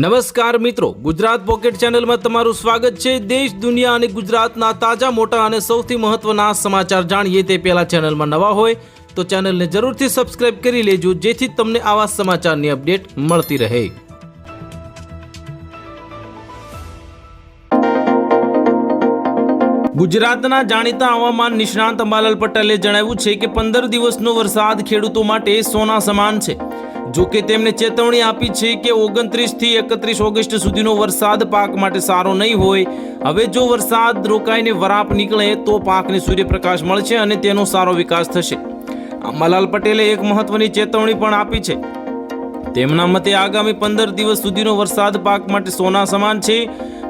નમસ્કાર મિત્રો, ગુજરાત પોકેટ ચેનલમાં તમારું સ્વાગત છે. દેશ, દુનિયા અને ગુજરાતના તાજા, મોટા અને સૌથી મહત્વના સમાચાર જાણીએ તે પહેલા ચેનલમાં નવા હોય તો ચેનલને જરૂરથી સબસ્ક્રાઇબ કરી લેજો, જેથી તમને આવા સમાચારની અપડેટ મળતી રહે. ગુજરાતના જાણીતા હવામાન નિષ્ણાંત અંબાલાલ પટેલે જણાવ્યું છે કે પંદર દિવસનો વરસાદ ખેડૂતો માટે સોના સમાન છે. જો કે તેમણે ચેતવણી આપી છે કે ઓગણત્રીસથી એકત્રીસ ઓગસ્ટ સુધીનો વરસાદ પાક માટે સારો નહીં હોય. હવે જો વરસાદ રોકાઈને વરાપ નીકળે તો પાકને સૂર્યપ્રકાશ મળશે અને તેનો સારો વિકાસ થશે. મલાલ પટેલે એક મહત્વની ચેતવણી પણ આપી છે. તેમના મતે આગામી પંદર દિવસ સુધીનો વરસાદ પાક માટે સોના સમાન છે,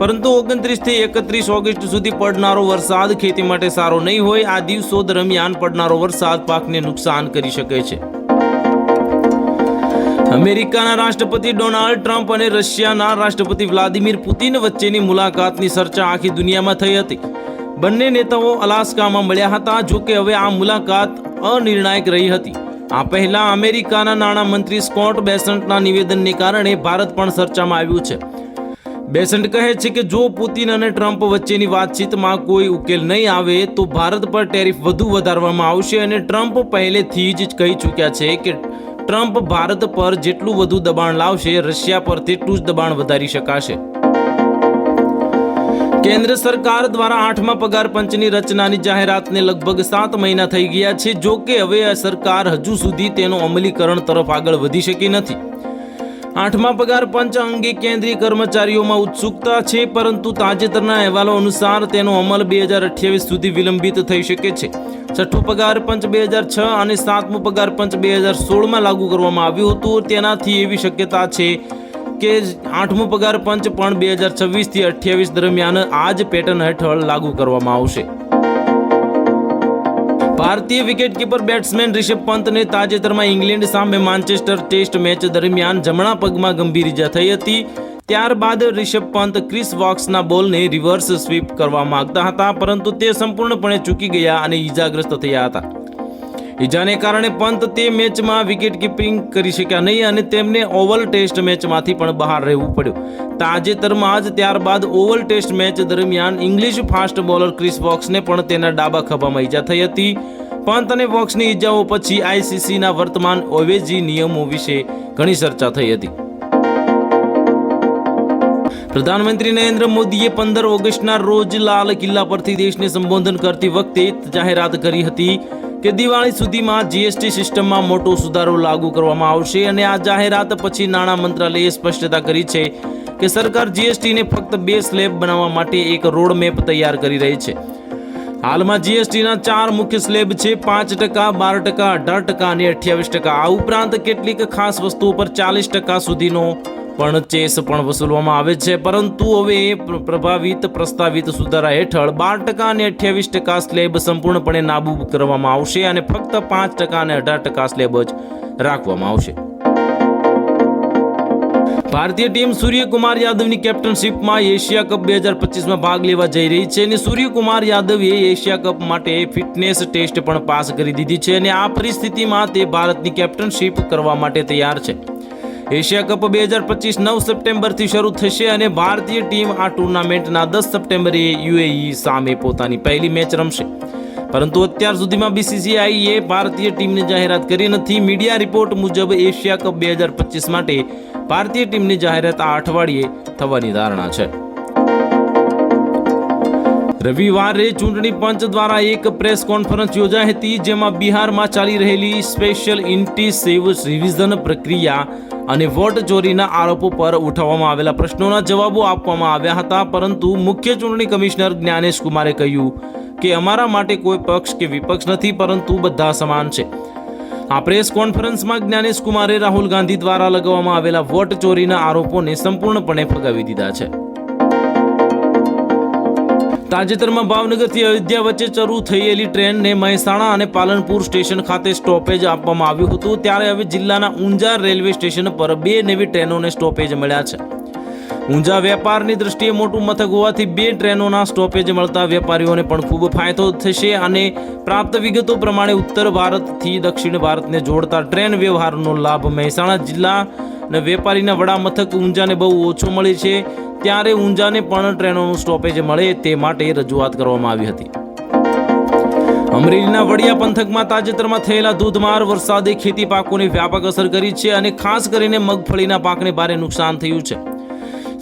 પરંતુ ઓગણત્રીસથી એકત્રીસ ઓગસ્ટ સુધી પડનારો વરસાદ ખેતી માટે સારો નહીં હોય. આ દિવસો દરમિયાન પડનારો વરસાદ પાકને નુકસાન કરી શકે છે. અમેરિકાના રાષ્ટ્રપતિ ડોનાલ્ડ ટ્રમ્પ અને રશિયાના રાષ્ટ્રપતિ વ્લાદિમીર પુતિન વચ્ચેની મુલાકાતની ચર્ચા આખી દુનિયામાં થઈ હતી. બંને નેતાઓ અલાસ્કામાં મળ્યા હતા, જો કે હવે આ મુલાકાત અનિર્ણાયક રહી હતી. આ પહેલા અમેરિકાના નાણામંત્રી સ્કોટ બેસન્ટના નિવેદનને કારણે ભારત પણ ચર્ચામાં આવ્યું છે. બેસન્ટ કહે છે કે જો પુતિન અને ટ્રમ્પ વચ્ચેની વાતચીતમાં કોઈ ઉકેલ નહીં આવે, તો ભારત પર ટેરિફ વધુ વધારવામાં આવશે અને ટ્રમ્પ પહેલેથી જ કહી ચૂક્યા છે કે ટ્રમ્પ ભારત પર જેટલું વધુ દબાણ લાવશે, રશિયા પર તેટલું જ દબાણ વધારી શકાશે. કેન્દ્ર સરકાર દ્વારા આઠમા પગાર પંચની રચનાની જાહેરાતને લગભગ સાત મહિના થઈ ગયા છે. જો કે હવે આ સરકાર હજુ સુધી તેનું અમલીકરણ તરફ આગળ વધી શકી નથી. આઠમા પગાર પંચ અંગે કેન્દ્રીય કર્મચારીઓમાં ઉત્સુકતા છે, પરંતુ તાજેતરના અહેવાલો અનુસાર તેનો અમલ બે હજાર અઠ્યાવીસ સુધી વિલંબિત થઈ શકે છે. છઠ્ઠું પગાર પંચ બે હજાર છ અને સાતમું પગાર પંચ બે હજાર સોળમાં લાગુ કરવામાં આવ્યું હતું. તેનાથી એવી શક્યતા છે કે આઠમું પગાર પંચ પણ બે હજાર છવ્વીસથી અઠ્યાવીસ દરમિયાન આ જ પેટર્ન હેઠળ લાગુ કરવામાં આવશે. ભારતીય વિકેટકીપર બેટ્સમેન રિષભ પંતને તાજેતરમાં ઇંગ્લેન્ડ સામે માન્ચેસ્ટર ટેસ્ટ મેચ દરમિયાન જમણા પગમાં ગંભીર ઇજા થઈ હતી. ત્યારબાદ રિષભ પંત ક્રિસ વોક્સના બોલને રિવર્સ સ્વીપ કરવા માંગતા હતા, પરંતુ તે સંપૂર્ણપણે ચૂકી ગયા અને ઈજાગ્રસ્ત થયા હતા. ઈજાને કારણે પંત તે મેચમાં વિકેટ કીપિંગ કરી શક્યા નહીં અને તેમને ઓવલ ટેસ્ટ મેચમાંથી પણ બહાર રહેવું પડ્યું. તાજેતરમાં જ ત્યારબાદ ઓવલ ટેસ્ટ મેચ દરમિયાન ઇંગ્લિશ ફાસ્ટ બોલર ક્રિસ વોક્સને પણ તેના ડાબા ખભામાં ઈજા થઈ હતી. પંત અને વોક્સની ઈજાઓ પછી આઈસીસીના વર્તમાન ઓવેજી નિયમો વિશે ઘણી ચર્ચા થઈ હતી. પ્રધાનમંત્રી નરેન્દ્ર મોદીએ પંદર ઓગસ્ટના રોજ લાલ કિલ્લા પરથી દેશને સંબોધન કરતી વખતે જાહેરાત કરી હતી. કે દિવાળી સુધીમાં જીએસટી સિસ્ટમમાં મોટો સુધારો લાગુ કરવામાં આવશે અને આ જાહેરાત પછી નાણાં મંત્રાલયે સ્પષ્ટતા કરી છે કે સરકાર જીએસટીને ફક્ત બે સ્લેબ બનાવવા માટે એક રોડ મેપ તૈયાર કરી રહી છે. હાલમાં જીએસટીના ચાર મુખ્ય સ્લેબ છે પાંચ ટકા, બાર ટકા, અઢાર ટકા અને અઠ્યાવીસ ટકા. આ ઉપરાંત કેટલીક ખાસ વસ્તુઓ પર ચાલીસ ટકા સુધીનો પણ ચેસ પણ વસૂલવામાં આવે છે. પરંતુ હવે પ્રભાવિત, પ્રસ્તાવિત સુધારા હેઠળ બાર ટકા અને અઠ્યાવીસ ટકા સ્લેબ સંપૂર્ણપણે નાબૂદ કરવામાં આવશે અને ફક્ત પાંચ ટકા અને અઢાર ટકા સ્લેબ જ રાખવામાં આવશે. ભારતીય ટીમ સૂર્યકુમાર યાદવની કેપ્ટનશીપમાં એશિયા કપ બે હજાર પચીસમાં ભાગ લેવા જઈ રહી છે અને સૂર્યકુમાર યાદવે એશિયા કપ માટે ફિટનેસ ટેસ્ટ પણ પાસ કરી દીધી છે અને આ પરિસ્થિતિમાં તે ભારતની કેપ્ટનશીપ કરવા માટે તૈયાર છે. એશિયા કપ બે હજાર પચીસ નવ સપ્ટેમ્બરથી શરૂ થશે અને ભારતીય ટીમ આ ટુર્નામેન્ટના દસ સપ્ટેમ્બરે યુએઈ સામે પોતાની પહેલી મેચ રમશે. પરંતુ અત્યાર સુધીમાં બીસીસીઆઈએ ભારતીય ટીમની જાહેરાત કરી નથી. મીડિયા રિપોર્ટ મુજબ એશિયા કપ બે હજાર પચીસ માટે ભારતીય ટીમની જાહેરાત આ અઠવાડિયે થવાની ધારણા છે. રવિવારે ચૂંટણી પંચ દ્વારા એક પ્રેસ કોન્ફરન્સ યોજાઈ હતી, જેમાં બિહારમાં ચાલી રહેલી સ્પેશિયલ ઇન્ટિસિવ રિવિઝન પ્રક્રિયા અને વોટ ચોરીના આરોપો પર ઉઠાવવામાં આવેલા પ્રશ્નોના જવાબો આપવામાં આવ્યા હતા. પરંતુ મુખ્ય ચૂંટણી કમિશનર જ્ઞાનેશ કુમારે કહ્યું કે અમારા માટે કોઈ પક્ષ કે વિપક્ષ નથી, પરંતુ બધા સમાન છે. આ પ્રેસ કોન્ફરન્સમાં જ્ઞાનેશ કુમારે રાહુલ ગાંધી દ્વારા લગાવવામાં આવેલા વોટ ચોરીના આરોપોને સંપૂર્ણપણે ફગાવી દીધા છે. તાજેતરમાં ભાવનગરથી અયોધ્યા વચ્ચે શરૂ થયેલી ટ્રેનને મહેસાણા અને પાલનપુર સ્ટેશન ખાતે સ્ટોપેજ આપવામાં આવ્યું હતું. ત્યારે હવે જિલ્લાના ઊંઝા રેલવે સ્ટેશન પર બે નવી ટ્રેનોને સ્ટોપેજ મળ્યા છે. ઊંઝા વેપારની દ્રષ્ટિએ મોટું મથક હોવાથી બે ટ્રેનોના સ્ટોપેજ મળતા વેપારીઓને પણ ખૂબ ફાયદો થશે અને પ્રાપ્ત વિગતો પ્રમાણે ઉત્તર ભારતથી દક્ષિણ ભારતને જોડતા ટ્રેન વ્યવહારનો લાભ મહેસાણા જિલ્લા અને વેપારીના વડા મથક ઊંઝાને બહુ ઓછો મળે છે. ત્યારે ઊંઝાને પણ ટ્રેનોનું સ્ટોપેજ મળે તે માટે રજૂઆત કરવામાં આવી હતી. અમરેલીના વડિયા પંથકમાં તાજેતરમાં થયેલા ધોધમાર વરસાદે ખેતી પાકોને વ્યાપક અસર કરી છે અને ખાસ કરીને મગફળીના પાકને ભારે નુકસાન થયું છે.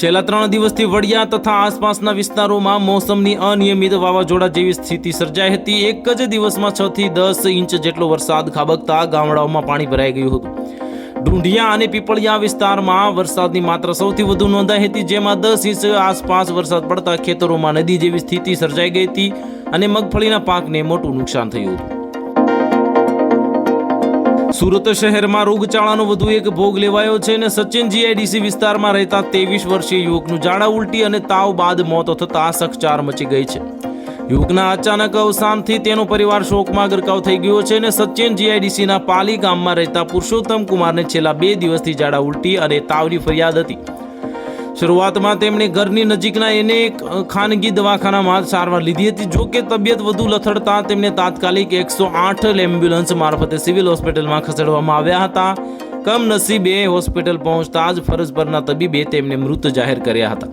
છેલ્લા ત્રણ દિવસથી વડિયા તથા આસપાસના વિસ્તારોમાં મોસમની અનિયમિત વાવાઝોડા જેવી સ્થિતિ સર્જાઈ હતી. એક જ દિવસમાં છ થી દસ ઇંચ જેટલો વરસાદ ખાબકતા ગામડાઓમાં પાણી ભરાઈ ગયું હતું. ઢૂંઢિયા અને પીપળિયા વિસ્તારમાં વરસાદની માત્રા સૌથી વધુ નોંધાઈ હતી, જેમાં દસ ઇંચ આસપાસ વરસાદ પડતા ખેતરોમાં નદી જેવી સ્થિતિ સર્જાઈ ગઈ હતી અને મગફળીના પાકને મોટું નુકસાન થયું. હતું સુરત શહેરમાં રોગચાળાનો વધુ એક ભોગ લેવાયો છે અને સચિન જીઆઈડીસી વિસ્તારમાં રહેતા ત્રેવીસ વર્ષીય યુવકનું ઝાડા ઉલટી અને તાવ બાદ મોત થતા સખચાર મચી ગઈ છે. યુવકના અચાનક અવસાનથી તેનો પરિવાર શોકમાં ગરકાવ થઈ ગયો છે અને સચિન જીઆઈડીસીના પાલી ગામમાં રહેતા પુરુષોત્તમ કુમારને છેલ્લા બે દિવસથી ઝાડા ઉલટી અને તાવની ફરિયાદ હતી. શરૂઆતમાં તેમણે ઘરની નજીકના એને એક ખાનગી દવાખાનામાં સારવાર લીધી હતી. જો કે તબિયત વધુ લથડતા તેમને તાત્કાલિક એકસો આઠ એમ્બ્યુલન્સ મારફતે સિવિલ હોસ્પિટલમાં ખસેડવામાં આવ્યા હતા. કમનસીબે હોસ્પિટલ પહોંચતા જ ફરજ પરના તબીબે તેમને મૃત જાહેર કર્યા હતા.